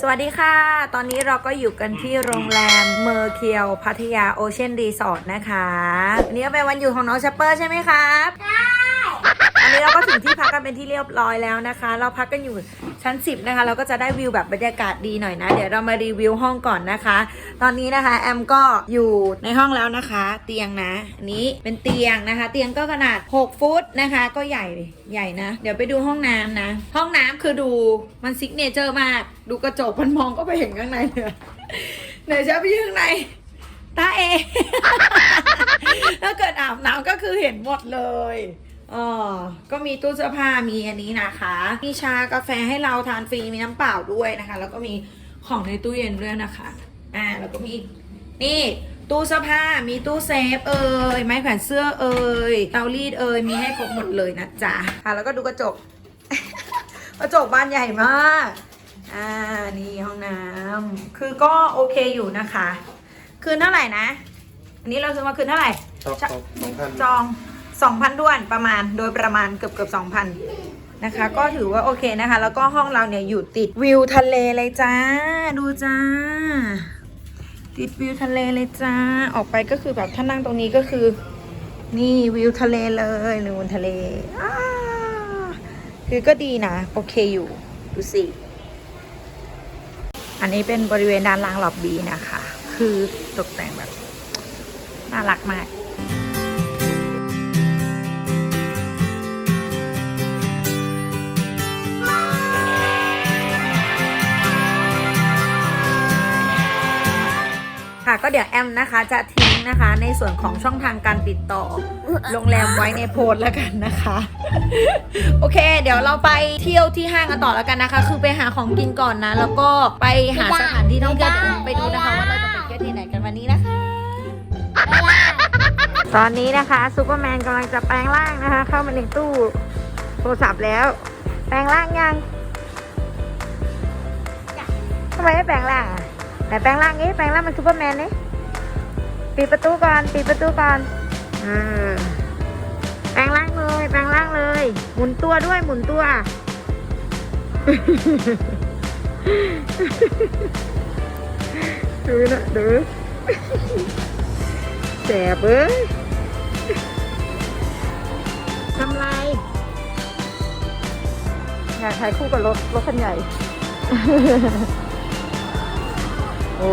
สวัสดีค่ะ ตอนนี้เราก็อยู่กันที่โรงแรมเมอร์เคียวพัทยาโอเชียนรีสอร์ทนะคะวันนี้เป็นวันหยุดของน้องชัปเปอร์ใช่ไหมครับ ใช่ นี้เราก็ถึงที่พักกันเป็นที่เรียบร้อยแล้วนะคะ เราพักกันอยู่ชั้น 10 นะคะ เราก็จะได้วิวแบบบรรยากาศดีหน่อยนะ เดี๋ยวเรามารีวิวห้องก่อนนะคะ ตอนนี้นะคะ แอมก็อยู่ในห้องแล้วนะคะ เตียงนะอันนี้เป็นเตียงนะคะ เตียงก็ขนาด 6 ฟุตนะคะ ก็ใหญ่ใหญ่นะ เดี๋ยวไปดูห้องน้ำนะ ห้องน้ำคือดูมันซิกเนเจอร์มาก ดูกระจกมันมองก็ไปเห็นข้างในเลยเดี๋ยวจะไปยืนข้างในตาเอ ถ้าเกิดอาบน้ำก็คือเห็นหมดเลย อ๋อก็มีตู้เสื้อผ้ามีอันนี้นะคะ มีชากาแฟให้เราทานฟรีมีน้ำเปล่าด้วยนะคะ แล้วก็มีของในตู้เย็นด้วยนะคะ อ่าแล้วก็มีนี่ตู้เสื้อผ้ามีตู้เซฟเอ่ยไม้แขวนเสื้อเอ่ยเตารีดเอ่ยมีให้ครบหมดเลยนะจ๊ะค่ะแล้วก็ดูกระจก กระจกบานใหญ่มากอ่านี่ห้องน้ำคือก็โอเคอยู่นะคะ คืนเท่าไหร่นะ อันนี้เราซื้อมาคืนเท่าไหร่จอง สองพันด้วนประมาณโดยประมาณเกือบเกือบสองพันนะคะ ก็ถือว่าโอเคนะคะ แล้วก็ห้องเราเนี่ยอยู่ติดวิวทะเลเลยจ้า ดูจ้า ติดวิวทะเลเลยจ้า ออกไปก็คือแบบถ้านั่งตรงนี้ก็คือ นี่วิวทะเลเลยนูนทะเลคือก็ดีนะ โอเคอยู่ดูสิอันนี้เป็นบริเวณด้านล่างล็อบบี้นะคะ คือตกแต่งแบบน่ารักมาก ก็เดี๋ยวแอมนะคะจะทิ้งนะคะ ในส่วนของช่องทางการติดต่อโรงแรมไว้ในโพสต์แล้วกันนะคะ โอเค เดี๋ยวเราไปเที่ยวที่ห้างกันต่อแล้วกันนะคะ คือไปหาของกินก่อนนะ แล้วก็ไปหาสถานที่ท่องเที่ยวเดี๋ยวไปดูนะคะว่าเราจะไปเที่ยวที่ไหนกันวันนี้นะคะ ตอนนี้นะคะซูเปอร์แมนกำลังจะแปลงร่างนะคะ เข้ามาในตู้โทรศัพท์แล้ว แปลงร่างยังทำไมไม่แปลงร่างอะ ไหนแปลงร่างนี้แปลงร่างเป็นซูเปอร์แมนนี่ปิดประตูก่อนปิดประตูก่อนอแปลงร่างเลยแปลงร่างเลย หมุนตัวด้วยหมุนตัวดูนะดูแสบเอ้ยทำไรอยากถ่ายคู่กับรถรถคันใหญ่ โอ้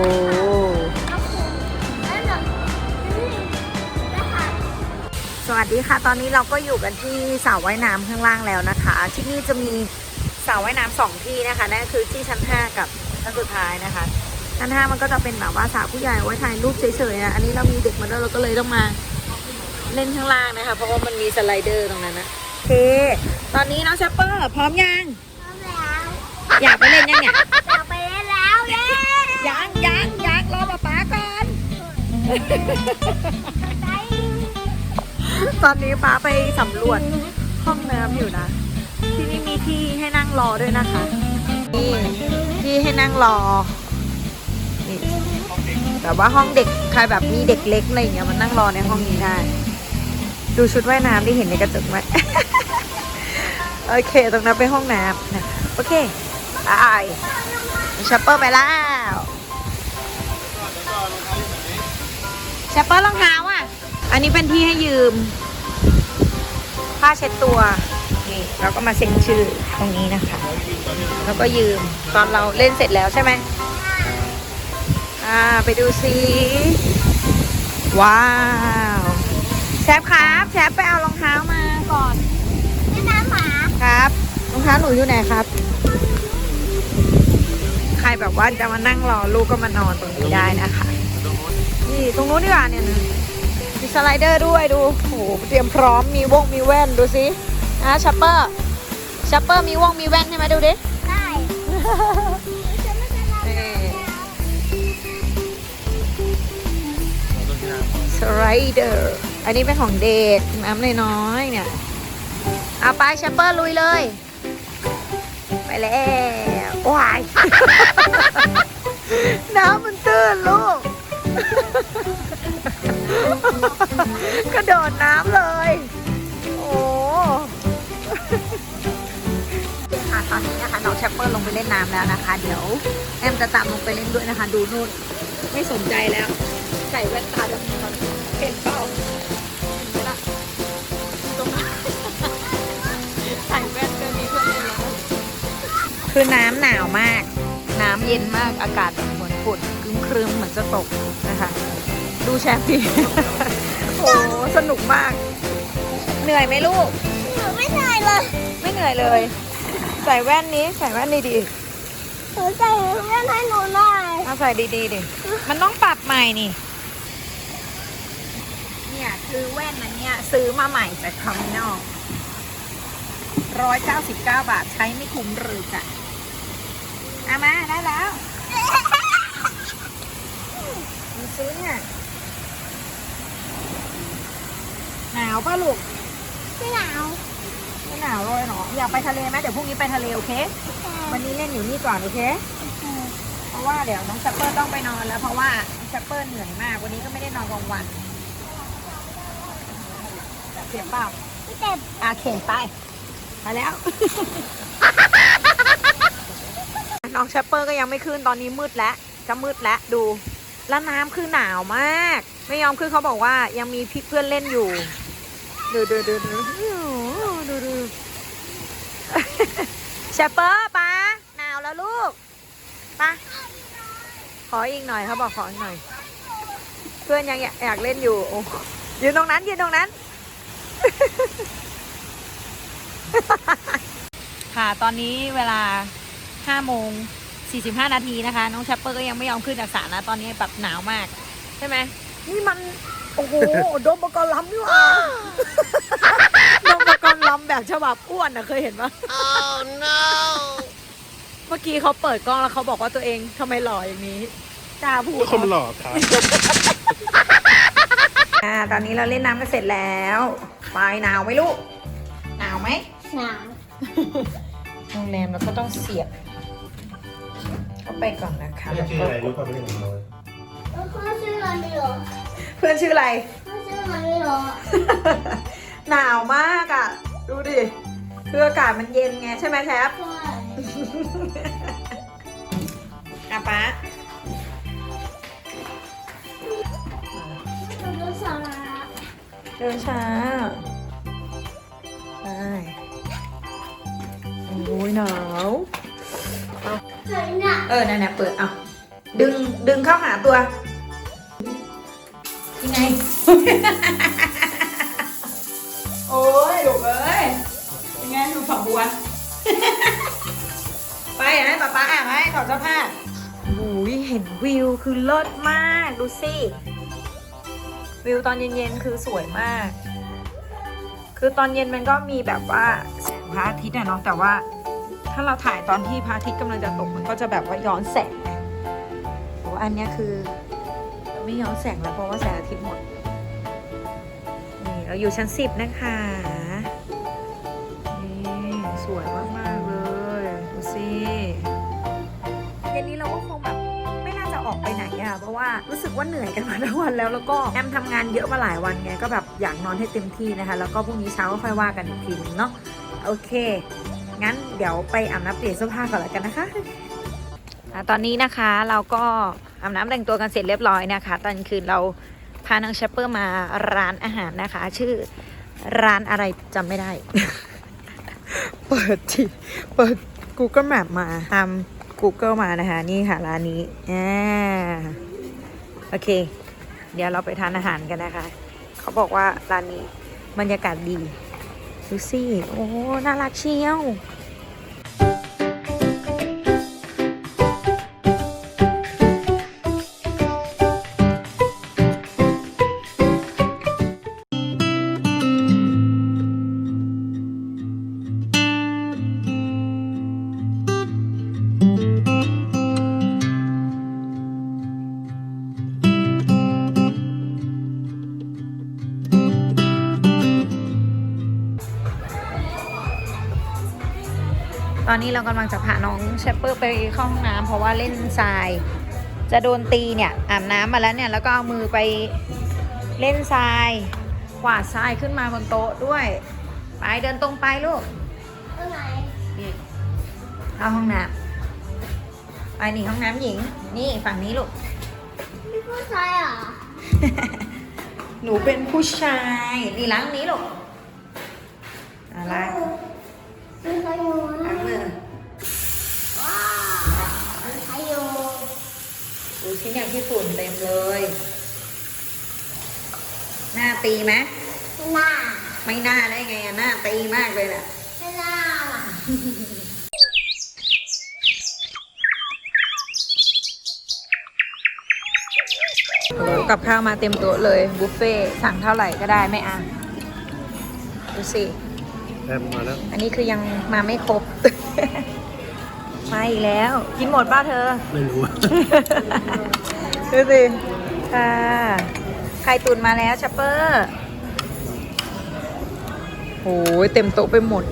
สวัสดีค่ะ ตอนนี้เราก็อยู่กันที่สระว่ายน้ำข้างล่างแล้วนะคะ ที่นี่จะมีสระว่ายน้ำสองที่นะคะนั่นก็คือที่ชั้น 5 กับชั้นสุดท้ายนะคะชั้น 5 มันก็จะเป็นแบบว่าสระผู้ใหญ่ไว้ถ่ายรูปเฉยๆนะอันนี้เรามีเด็กมาด้วยเราก็เลยต้องมาเล่นข้างล่างนะคะ เพราะว่ามันมีสไลเดอร์ตรงนั้นนะโอเค ตอนนี้น้องชัปเปอร์พร้อมยังอยากไปเล่นยังเนี่ยอยากไปเล่นแล้วเย้ ยังยังยังรอป๊าป๊าก่อน ตอนนี้ป๊าไปสำรวจห้องน้ำอยู่นะ ที่นี่มีที่ให้นั่งรอด้วยนะคะ นี่ที่ให้นั่งรอ นี่แบบว่าห้องเด็กใครแบบมีเด็กเล็กอะไรอย่างเงี้ยมันนั่งรอในห้องนี้ได้ ดูชุดว่ายน้ำที่เห็นในกระจกไหม โอเค ตรงนั้นเป็นห้องน้ำนะ โอเคไปชัปเปอร์ไปแล้ว ชัปเปอร์รองเท้าอะ อันนี้เป็นที่ให้ยืม ผ้าเช็ดตัว นี่เราก็มาเซ็นชื่อตรงนี้นะคะ แล้วก็ยืมตอนเราเล่นเสร็จแล้วใช่ไหมอ่าไปดูซิว้าวแชฟครับแชฟไปเอารองเท้ามาก่อนแม่น้ำหมาครับรองเท้าหนูอยู่ไหนครับ ใครแบบว่าจะมานั่งรอลูกก็มานอนตรงนี้ได้นะคะ นี่ตรงนู้นดีกว่าเนี่ยนะมีสไลเดอร์ด้วยดูโอ้โหเตรียมพร้อมมีวงมีแว่นดูสิอะชัปเปอร์ชัปเปอร์มีวงมีแว่นใช่ไหมดูดิได้สไลเดอร์อันนี้เป็นของเด็กน้ำน้อยๆเนี่ยเอาไปชัปเปอร์ลุยเลย ไปแล้วว้ายน้ำมันตื้นลูก กระโดดน้ำเลย โอ้ค่ะตอนนี้นะคะน้องชปเปอร์ลงไปเล่นน้ำแล้วนะคะ เดี๋ยวแอมจะตามลงไปเล่นด้วยนะคะ ดูนู่นไม่สนใจแล้วใส่แว่นตาดำเห็นเปล่าเห็นไหมล่ะอยู่ตรงนั้นใส่แว่นก็มีเพื่อนเล่นแล้วคือน้ำหนาวมาก น้ำเย็นมากอากาศแบบเหมือนฝน ครึ้มๆเหมือนจะตกนะคะ ดูแชมป์ดิโอ้โหสนุกมาก เหนื่อยไหมลูกหนูไม่เหนื่อยเลย ไม่เหนื่อยเลย ใส่แว่นนี้ใส่แว่นดีหนูใส่แว่นให้หนูหน่อยๆเอาใส่ดีๆดิ มันต้องปรับใหม่นี่ เนี่ยคือแว่นอันเนี้ยซื้อมาใหม่จากคอมมินอลร้อยเก้าสิบเก้าบาทใช้ไม่คุ้มเลยจ้ะเอามาได้แล้วดู ซื้อเนี่ย หนาวป่ะลูก ไม่หนาวไม่หนาวเลยเหรอ อยากไปทะเลไหมเดี๋ยวพรุ่งนี้ไปทะเลโอเค วันนี้เล่นอยู่นี่ก่อนโอเค เพราะว่าเดี๋ยวน้องแชปเปอร์ต้องไปนอนแล้ว เพราะว่าแชปเปอร์เหนื่อยมาก วันนี้ก็ไม่ได้นอนกลางวันเสียเปล่าไม่เจ็บอาเข็นไปมาแล้วน้องแชปเปอร์ก็ยังไม่ขึ้นตอนนี้มืดแล้วจะมืดแล้วดู แล้วน้ำคือหนาวมาก ไม่ยอมขึ้นเขาบอกว่ายังมีพี่เพื่อนเล่นอยู่ ดูดูดูดูดูดูแชเปอร์ปะหนาวแล้วลูกปะขออีกหน่อยเขาบอกขออีกหน่อย เพื่อนยังอยากเล่นอยู่อยืนตรงนั้นยืนตรงนั้น ค่ะตอนนี้เวลา5โมง 45 นาทีนะคะ น้องแชปเปอร์ก็ยังไม่ยอมขึ้นจากสระนะ ตอนนี้แบบหนาวมาก ใช่ไหมนี่มัน โอ้โห โดมปกรณ์ล้ำนี่หว่าโดมปกรณ์ล้ำแบบฉบับอ้วนอะเคยเห็นปะ oh no เมื่อกี้เขาเปิดกล้องแล้วเขาบอกว่าตัวเองทำไมหล่ออย่างนี้กล้าพูดคนหล่อครับอ่าตอนนี้เราเล่นน้ำกันเสร็จแล้วไปหนาวไหมลูกหนาวไหมหนาว โรงแรมเราก็ต้องเสียบเข้าไปก่อนนะคะไม่แล้วชื่อก็อะไรรู้ป่ะไม่ได้ของน้อยแล้วเขาชื่ออะไรไม่รู้เพื่อนชื่ออะไรเขาชื่ออะไรไม่รู้หนาวมากอะ ดูดิ คืออากาศมันเย็นไงใช่ไหมแทบใช่อะป๊าหนูดูสาระเดินช้าไปโอ้ยหนาวเฮ้ยน่ะเออนั่นน่ะเปิดเอาดึงดึงเข้าหาตัว ยังไง โอ้ยลูกเอ้ยยังไงดูฝักบัว ไปอะให้ป๊าป๊าอ่านให้ถอดเสื้อผ้าโอ้ยเห็นวิวคือเลิศมาก ดูสิ วิวตอนเย็นๆคือสวยมาก คือตอนเย็นมันก็มีแบบว่าแสงพระอาทิตย์อะเนาะแต่ว่า ถ้าเราถ่ายตอนที่พระอาทิตย์กำลังจะตกมันก็จะแบบว่าย้อนแสงไงแต่ว่าอันนี้คือไม่ย้อนแสงแล้วเพราะว่าแสงอาทิตย์หมด นี่เราอยู่ชั้นสิบนะคะนี่สวยมากๆเลยดูสิเย็นนี้เราก็คงแบบไม่น่าจะออกไปไหนอะเพราะว่ารู้สึกว่าเหนื่อยกันมาทั้งวันแล้วแล้วก็แอมทำงานเยอะมาหลายวันไงก็แบบอยากนอนให้เต็มที่นะคะ แล้วก็พรุ่งนี้เช้าก็ค่อยว่ากันอีกทีนึงเนาะโอเค งั้นเดี๋ยวไปอาบน้ำเปลี่ยนเสื้อผ้าก่อนแล้วกันนะคะอะตอนนี้นะคะเราก็อาบน้ำแต่งตัวกันเสร็จเรียบร้อยนะคะ ตอนคืนเราพาน้องแชปเปอร์มาร้านอาหารนะคะ ชื่อร้านอะไรจำไม่ได้ เปิดที่เปิด Google Map มาทำ Google มานะคะ นี่ค่ะร้านนี้อ่าโอเค เดี๋ยวเราไปทานอาหารกันนะคะ เขาบอกว่าร้านนี้บรรยากาศดีดูสิโอ้น่ารักเชียว อนนี้เรากำลังจะพาน้องแชปเปอร์ไปเข้าห้องน้ำเพราะว่าเล่นทราย จะโดนตีเนี่ยอาบน้ำมาแล้วเนี่ยแล้วก็เอามือไปเล่นทรายกวาดทรายขึ้นมาบนโต๊ะด้วย ไปเดินตรงไปลูกตรงไหนนี่เข้าห้องน้ำไปนี่ห้องน้ำหญิง นี่ฝั่งนี้ลูกพี่ผู้ชายอะหนูเป็นผู้ชายนี่ล้างนี้ลูกอะไรมีใครอยู่ล้างมือ ว้าวมีใครอยู่ ดู ชิ้นอย่างที่ฝุ่นเต็มเลย หน้าตีไหมไม่น่าไม่น่าได้ไงอะหน้าตีมากเลยแหละไม่น่าล่ะกับข้าวมาเต็มโต๊ะเลย บุฟเฟ่ต์สั่งเท่าไหร่ก็ได้ไม่อ่านดูสิแอมมาแล้ว อันนี้คือยังมาไม่ครบ มาอีกแล้ว กินหมดป้าเธอ ไม่รู้อะดูสิค่ะไข่ตุนมาแล้วชัปเปอร์โอ้ยเต็มโต๊ะไปหมด